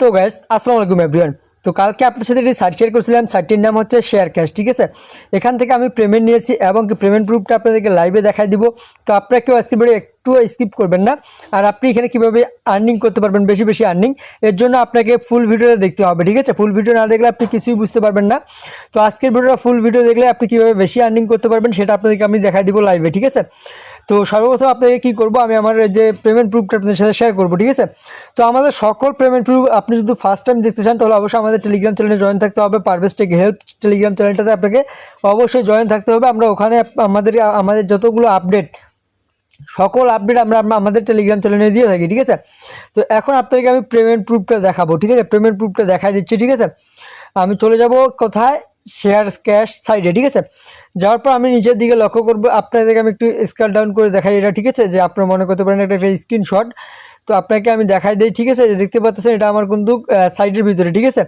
তো গ্যাস আসসালামু আলাইকুম এভরিওয়ান তো কালকে আপনার সাথে একটি সাইট শেয়ার করেছিলাম। সাইটটির নাম হচ্ছে শেয়ার ক্যাশ ঠিক আছে? এখান থেকে আমি পেমেন্ট নিয়েছি এবং পেমেন্ট প্রুফটা আপনাদেরকে লাইভে দেখাই দিব। তো আপনারা কেউ আজকে ভিডিও একটু স্কিপ করবেন না। আর আপনি এখানে কীভাবে আর্নিং করতে পারবেন, বেশি বেশি আর্নিং এর জন্য আপনাকে ফুল ভিডিওটা দেখতে হবে, ঠিক আছে? ফুল ভিডিও না দেখলে আপনি কিছুই বুঝতে পারবেন না। তো আজকের ভিডিওটা ফুল ভিডিও দেখলে আপনি কীভাবে বেশি আর্নিং করতে পারবেন, সেটা আপনাদেরকে আমি দেখাই দিব লাইভে ঠিক আছে? তো সর্বপ্রথম আপনাকে কী করব, আমি আমার যে পেমেন্ট প্রুফটা আপনাদের সাথে শেয়ার করব, ঠিক আছে? তো আমাদের সকল পেমেন্ট প্রুফ আপনি যদি ফার্স্ট টাইম দেখতে চান, তাহলে অবশ্যই আমাদের টেলিগ্রাম চ্যানেলে জয়েন থাকতে হবে। পারভেজ টেক হেল্প টেলিগ্রাম চ্যানেলটাতে আপনাকে অবশ্যই জয়েন থাকতে হবে। আমরা ওখানে আমাদের আমাদের যতগুলো আপডেট সকল আপডেট আমরা আমরা আমাদের টেলিগ্রাম চ্যানেলে দিয়ে থাকি, ঠিক আছে? তো এখন আপনাদেরকে আমি পেমেন্ট প্রুফটা দেখাবো, ঠিক আছে? পেমেন্ট প্রুফটা দেখাই দিচ্ছি, ঠিক আছে? আমি চলে যাব কোথায়? শেয়ার ক্যাশ সাইডে ঠিক আছে? যাওয়ার পর আমি নিচের দিকে লক্ষ্য করব, আপনাদেরকে আমি একটু স্কেল ডাউন করে দেখাই এটা, ঠিক আছে? যে আপনারা মনে করতে পারেন একটা স্ক্রিনশট তো আপনাকে আমি দেখাই দিই, ঠিক আছে? দেখতে পাচ্ছেন এটা আমার কিন্তু সাইডের ভিতরে, ঠিক আছে?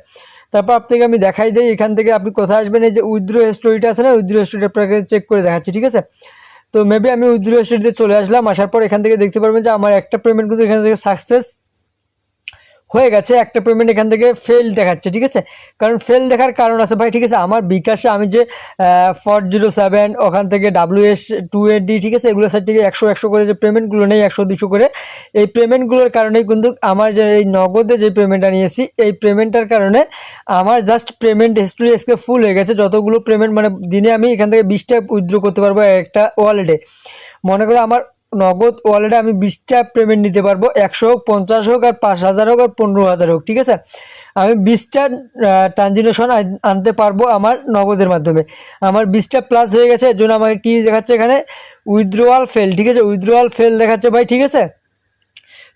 তারপর আপনাকে আমি দেখাই দিই, এখান থেকে আপনি কোথায় আসবেন? এই যে উইথড্র স্টোরিটা আছে না, উইথড্র স্টোরি আপনাকে চেক করে দেখাচ্ছি, ঠিক আছে? তো মেবি আমি উইথড্র স্টোরিতে চলে আসলাম, আসার পর এখান থেকে দেখতে পারবেন যে আমার একটা পেমেন্ট কিন্তু এখান থেকে সাকসেস হয়ে গেছে, একটা পেমেন্ট এখান থেকে ফেল দেখাচ্ছে, ঠিক আছে? কারণ ফেল দেখার কারণ আছে, ভাই, ঠিক আছে? আমার বিকাশে আমি যে ফোর জিরো সেভেন ওখান থেকে ডাব্লিউ এস টু ডি ঠিক আছে? এগুলো সাইড থেকে একশো একশো করে যে পেমেন্টগুলো নেই, একশো, দুশো করে, এই পেমেন্টগুলোর কারণেই কিন্তু আমার যে, এই নগদে যে পেমেন্টটা নিয়েছি, এই পেমেন্টটার কারণে আমার জাস্ট পেমেন্ট হিস্ট্রি আজকে ফুল হয়ে গেছে। যতগুলো পেমেন্ট মানে দিনে আমি এখান থেকে বিশটা উইথড্র করতে পারব একটা ওয়ালেটে মনে করো আমার নগদ ওয়ালেটে আমি বিশটা পেমেন্ট নিতে পারব। একশো হোক, পঞ্চাশ হোক, আর পাঁচ হাজার হোক, আর পনেরো হাজার হোক, ঠিক আছে? আমি বিশটা ট্রানজিনেশন আনতে পারব আমার নগদের মাধ্যমে। আমার বিশটা প্লাস হয়ে গেছে, এর জন্য আমাকে কী দেখাচ্ছে এখানে? উইথড্রোয়াল ফেল ঠিক আছে? উইথড্রোয়াল ফেল দেখাচ্ছে ভাই, ঠিক আছে?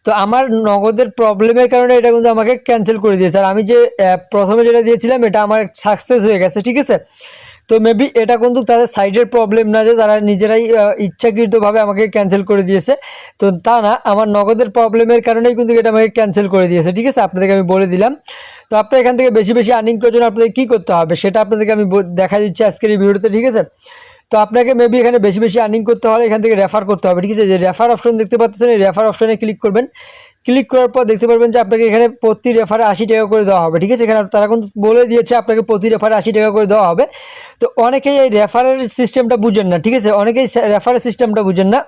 তো আমার নগদের প্রবলেমের কারণে এটা কিন্তু আমাকে ক্যান্সেল করে দিয়েছে। আর আমি যে প্রথমে যেটা দিয়েছিলাম, এটা আমার সাকসেস হয়ে গেছে, ঠিক আছে? তো মেবি এটা কিন্তু তাদের সাইডের প্রবলেম না যে তারা নিজেরাই ইচ্ছাকৃতভাবে আমাকে ক্যান্সেল করে দিয়েছে। তো তা না, আমার নগদের প্রবলেমের কারণেই কিন্তু এটা আমাকে ক্যান্সেল করে দিয়েছে, ঠিক আছে? আপনাদেরকে আমি বলে দিলাম। তো আপনার এখান থেকে বেশি বেশি আর্নিং করার জন্য আপনাদের কী করতে হবে? সেটা আপনাদেরকে আমি দেখা দিচ্ছি আজকের এই ভিডিওতে, ঠিক আছে? তো আপনাকে মেবি এখানে বেশি বেশি আর্নিং করতে হলে এখান থেকে রেফার করতে হবে, ঠিক আছে? যে রেফার অপশন দেখতে পাচ্ছেন, এই রেফার অপশনে ক্লিক করবেন। ক্লিক করার পর দেখতে পারবেন যে আপনাকে এখানে প্রতি রেফারে আশি টাকা করে দেওয়া হবে, ঠিক আছে? এখানে তারা কিন্তু বলে দিয়েছে আপনাকে প্রতি রেফারে আশি টাকা করে দেওয়া হবে। তো অনেকেই এই রেফারের সিস্টেমটা বুঝেন না, ঠিক আছে? অনেকেই রেফারের সিস্টেমটা বুঝেন না।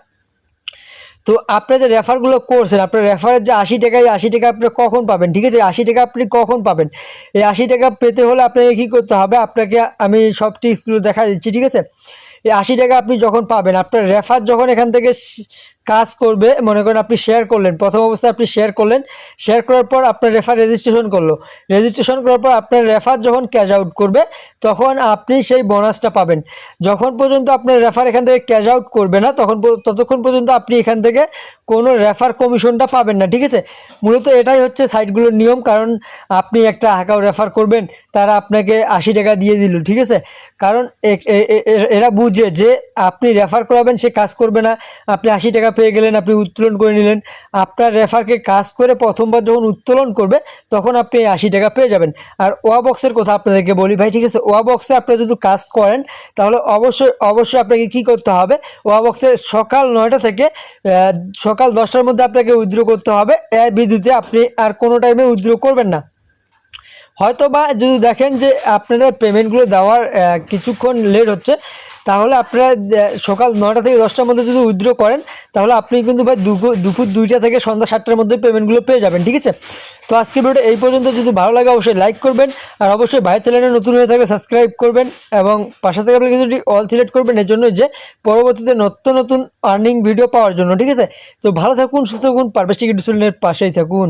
তো আপনার যে রেফারগুলো করছেন, আপনার রেফারের যে আশি টাকা, এই আশি টাকা আপনি কখন পাবেন, ঠিক আছে? আশি টাকা আপনি কখন পাবেন? এই আশি টাকা পেতে হলে আপনাকে কী করতে হবে? আপনাকে আমি সব টিপসগুলো দেখা দিচ্ছি, ঠিক আছে? এই আশি টাকা আপনি যখন পাবেন, আপনার রেফার যখন এখান থেকে কাজ করবে, মনে করেন আপনি শেয়ার করলেন, প্রথম অবস্থায় আপনি শেয়ার করলেন শেয়ার করার পর আপনার রেফার রেজিস্ট্রেশন করল। রেজিস্ট্রেশন করার পর আপনার রেফার যখন ক্যাশ আউট করবে, তখন আপনি সেই বোনাসটা পাবেন। যখন পর্যন্ত আপনার রেফার এখান থেকে ক্যাশ আউট করবে না, তখন ততক্ষণ পর্যন্ত আপনি এখান থেকে কোনো রেফার কমিশনটা পাবেন না, ঠিক আছে? মূলত এটাই হচ্ছে সাইটগুলোর নিয়ম, কারণ আপনি একটা হাঁকাও রেফার করবেন, তারা আপনাকে আশি টাকা দিয়ে দিল, ঠিক আছে? কারণ এরা বুঝে যে আপনি রেফার করাবেন, সে কাজ করবে না, আপনি আশি টাকা পেয়ে গেলেন, আপনি উত্তোলন করে নিলেন। আপনার রেফারকে কাজ করে প্রথমবার যখন উত্তোলন করবে, তখন আপনি আশি টাকা পেয়ে যাবেন। আর ওয়া বক্সের কথা আপনাদেরকে বলি। ভাই, ঠিক আছে ওয়া বক্সে আপনারা যদি কাজ করেন, তাহলে অবশ্যই অবশ্যই আপনাকে কি করতে হবে? ওয়া বক্সে সকাল নয়টা থেকে সকাল দশটার মধ্যে আপনাকে উইথড্র করতে হবে। এর বিদ্যুতে আপনি আর কোনো টাইমে উইথড্র করবেন না। হয়তো বা যদি দেখেন যে আপনাদের পেমেন্টগুলো দেওয়ার কিছুক্ষণ লেট হচ্ছে, তাহলে আপনারা সকাল নটা থেকে দশটার মধ্যে যদি উইথড্র করেন, তাহলে আপনি কিন্তু ভাই দুপুর দুপুর দুইটা থেকে সন্ধ্যা সাতটার মধ্যে পেমেন্টগুলো পেয়ে যাবেন, ঠিক আছে? তো আজকে ভিডিওটা এই পর্যন্ত। যদি ভালো লাগে, অবশ্যই লাইক করবেন, আর অবশ্যই ভাই চ্যানেলে নতুন হয়ে থাকলে সাবস্ক্রাইব করবেন, এবং পাশে থেকে আপনি কিন্তু অল সিলেক্ট করবেন এর জন্য যে পরবর্তীতে নতুন নতুন আর্নিং ভিডিও পাওয়ার জন্য, ঠিক আছে? তো ভালো থাকুন, সুস্থ থাকুন পারবেশ টিকিট পাশেই থাকুন।